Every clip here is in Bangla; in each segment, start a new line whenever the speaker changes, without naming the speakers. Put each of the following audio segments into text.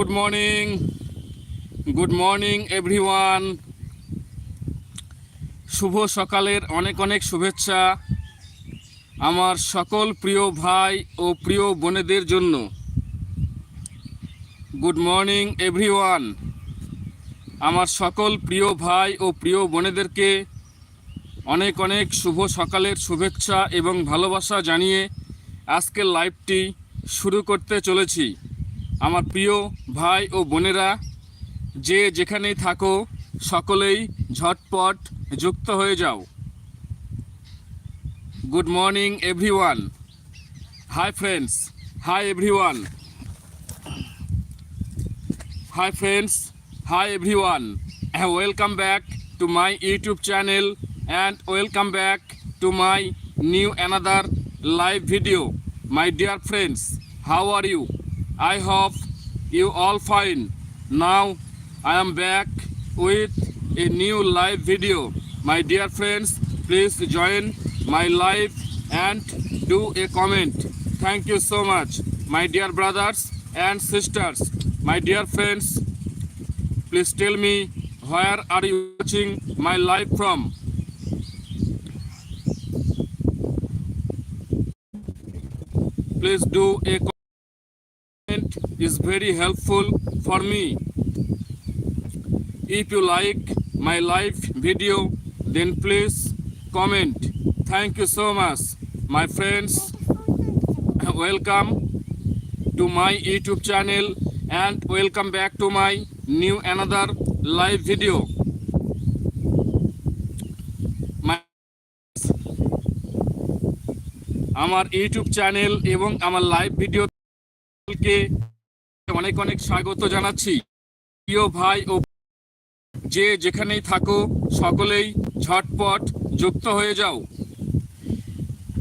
Good morning good morning everyone শুভ সকালের অনেক অনেক শুভেচ্ছা আমার সকল প্রিয় ভাই ও প্রিয় বোনেদের জন্য। গুড মর্নিং এভরিওয়ান আমার সকল প্রিয় ভাই ও প্রিয় বোনেদেরকে অনেক অনেক শুভ সকালের শুভেচ্ছা এবং ভালোবাসা জানিয়ে আজকের লাইভটি শুরু করতে চলেছি। আমার প্রিয় ভাই ও বোনেরা, যে যেখানেই থাকো, সকলেই ঝটপট যুক্ত হয়ে যাও। Good morning everyone hi friends hi everyone hi friends hi everyone welcome back to my YouTube channel and welcome back to my new another live video my dear friends how are you I hope you all fine. Now I am back with a new live video. My dear friends, please join my live and do a comment. Thank you so much, my dear brothers and sisters. My dear friends, please tell me where are you watching my live from? Please do a comment is very helpful for me. If you like my live video, then please comment. Thank you so much, my friends. Welcome to my YouTube channel and welcome back to my new another live video. আমার ইউটিউব চ্যানেল এবং আমার লাইভ ভিডিও সকলকে অনেক অনেক স্বাগত জানাচ্ছি। প্রিয় ভাই ও যে যেখানেই থাকো, সকলেই ঝটপট যুক্ত হয়ে যাও।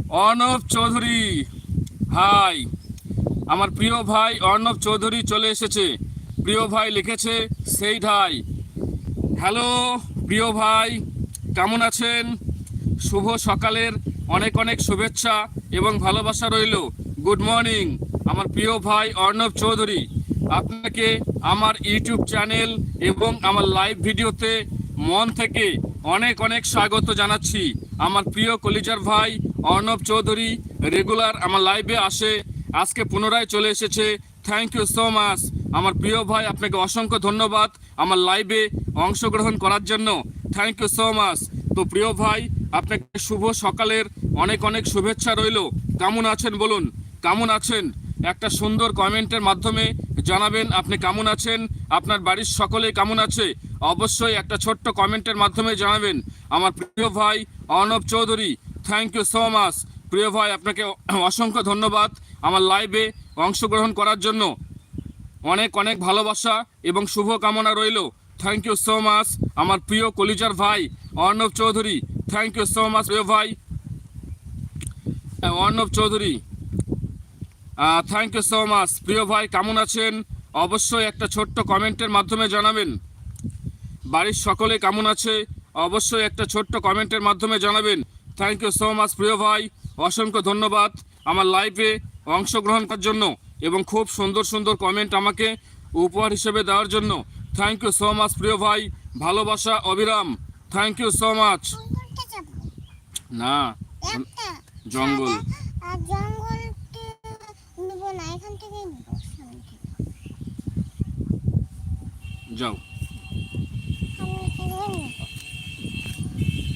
অর্ণব চৌধুরী, হাই। আমার প্রিয় ভাই অর্ণব চৌধুরী চলে এসেছে। প্রিয় ভাই লিখেছে, সেই ঢাই। হ্যালো, প্রিয় ভাই, কেমন আছেন? শুভ সকালের অনেক অনেক শুভেচ্ছা এবং ভালোবাসা রইল। গুড মর্নিং, আমার প্রিয় ভাই অর্ণব চৌধুরী। আপনাকে আমার ইউটিউব চ্যানেল এবং আমার লাইভ ভিডিওতে মন থেকে অনেক অনেক স্বাগত জানাচ্ছি। আমার প্রিয় কলিজার ভাই অর্ণব চৌধুরী রেগুলার আমার লাইভে আসে। আজকে পুনরায় চলে এসেছে। থ্যাংক ইউ সো মাচ আমার প্রিয় ভাই, আপনাকে অসংখ্য ধন্যবাদ আমার লাইভে অংশগ্রহণ করার জন্য। থ্যাংক ইউ সো মাচ তো প্রিয় ভাই, আপনাকে শুভ সকালের অনেক অনেক শুভেচ্ছা রইল। কেমন আছেন বলুন? কেমন আছেন? একটা সুন্দর কমেন্টের মাধ্যমে জানাবেন আপনি কেমন আছেন, আপনার বাড়ির সকলে কেমন আছে? অবশ্যই একটা ছোট্ট কমেন্টের মাধ্যমে জানাবেন। আমার প্রিয় ভাই Arnab Chowdhury thank you so much প্রিয় ভাই, আপনাকে অসংখ্য ধন্যবাদ আমার লাইভে অংশগ্রহণ করার জন্য। অনেক অনেক ভালোবাসা এবং শুভ কামনা রইল। থ্যাংক ইউ সো মাচ আমার প্রিয় কলিজার ভাই Arnab Chowdhury. Thank you so much প্রিয় ভাই। Arnab Chowdhury thank you so much প্রিয় ভাই কেমন আছেন? অবশ্যই একটা ছোট্ট কমেন্টের মাধ্যমে জানাবেন। বাড়ির সকলে কেমন আছে? অবশ্যই একটা ছোট্ট কমেন্টের মাধ্যমে জানাবেন। থ্যাংক ইউ সো মাচ প্রিয় ভাই। অসংখ্য ধন্যবাদ আমার লাইভে অংশগ্রহণ করার জন্য এবং খুব সুন্দর সুন্দর কমেন্ট আমাকে উপহার হিসেবে দেওয়ার জন্য। থ্যাংক ইউ সো মাচ প্রিয় ভাই। ভালোবাসা অবিরাম। থ্যাংক ইউ সো মাচ না
একটা
জঙ্গল
না এখান থেকে।
যাও।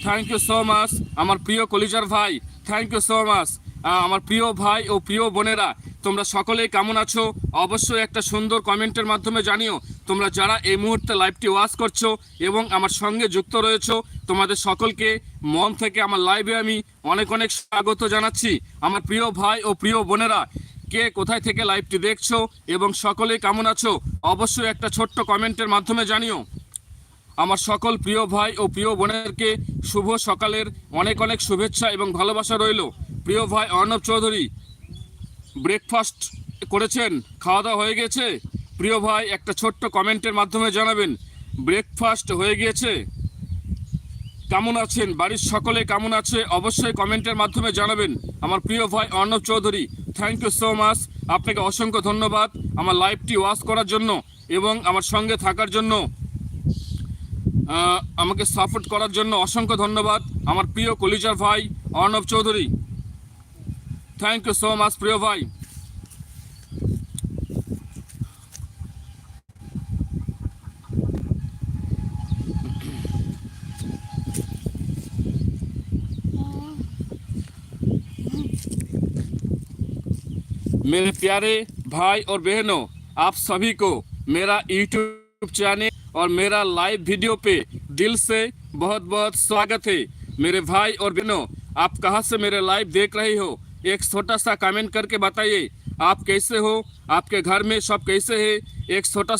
থ্যাংক ইউ সো মাচ আমার প্রিয় কলিজার ভাই। থ্যাংক ইউ সো মাচ আমার প্রিয় ভাই ও প্রিয় বোনেরা। তোমরা সকলেই কেমন আছো? অবশ্যই একটা সুন্দর কমেন্টের মাধ্যমে জানিও। তোমরা যারা এই মুহূর্তে লাইভটি ওয়াচ করছ এবং আমার সঙ্গে যুক্ত রয়েছো তোমাদের সকলকে মন থেকে আমার লাইভে আমি অনেক অনেক স্বাগত জানাচ্ছি। আমার প্রিয় ভাই ও প্রিয় বোনেরা কে কোথায় থেকে লাইভটি দেখছ এবং সকলেই কেমন আছো, অবশ্যই একটা ছোট্ট কমেন্টের মাধ্যমে জানিও। আমার সকল প্রিয় ভাই ও প্রিয় বোনেরকে শুভ সকালের অনেক অনেক শুভেচ্ছা এবং ভালোবাসা রইল। প্রিয় ভাই অর্ণব চৌধুরী ব্রেকফাস্ট করেছেন খাওয়া দাওয়া হয়ে গেছে? প্রিয় ভাই, একটা ছোট্ট কমেন্টের মাধ্যমে জানাবেন ব্রেকফাস্ট হয়ে গিয়েছে? কেমন আছেন? বাড়ির সকলে কেমন আছে? অবশ্যই কমেন্টের মাধ্যমে জানাবেন। আমার প্রিয় ভাই Arnab Chowdhury thank you so much আপনাকে অসংখ্য ধন্যবাদ আমার লাইভটি ওয়াচ করার জন্য এবং আমার সঙ্গে থাকার জন্য। আমাকে সাপোর্ট করার জন্য অসংখ্য ধন্যবাদ আমার প্রিয় কলিজার ভাই Arnab Chowdhury. Thank you so much প্রিয় ভাই। मेरे प्यारे भाई और बहनों, आप सभी को मेरा यूट्यूब चैनल और मेरा लाइव वीडियो पे दिल से बहुत बहुत स्वागत है। मेरे भाई और बहनों, आप कहाँ से मेरे लाइव देख रहे हो? एक छोटा सा कमेंट करके बताइए, आप कैसे हो? आपके घर में सब कैसे है? एक छोटा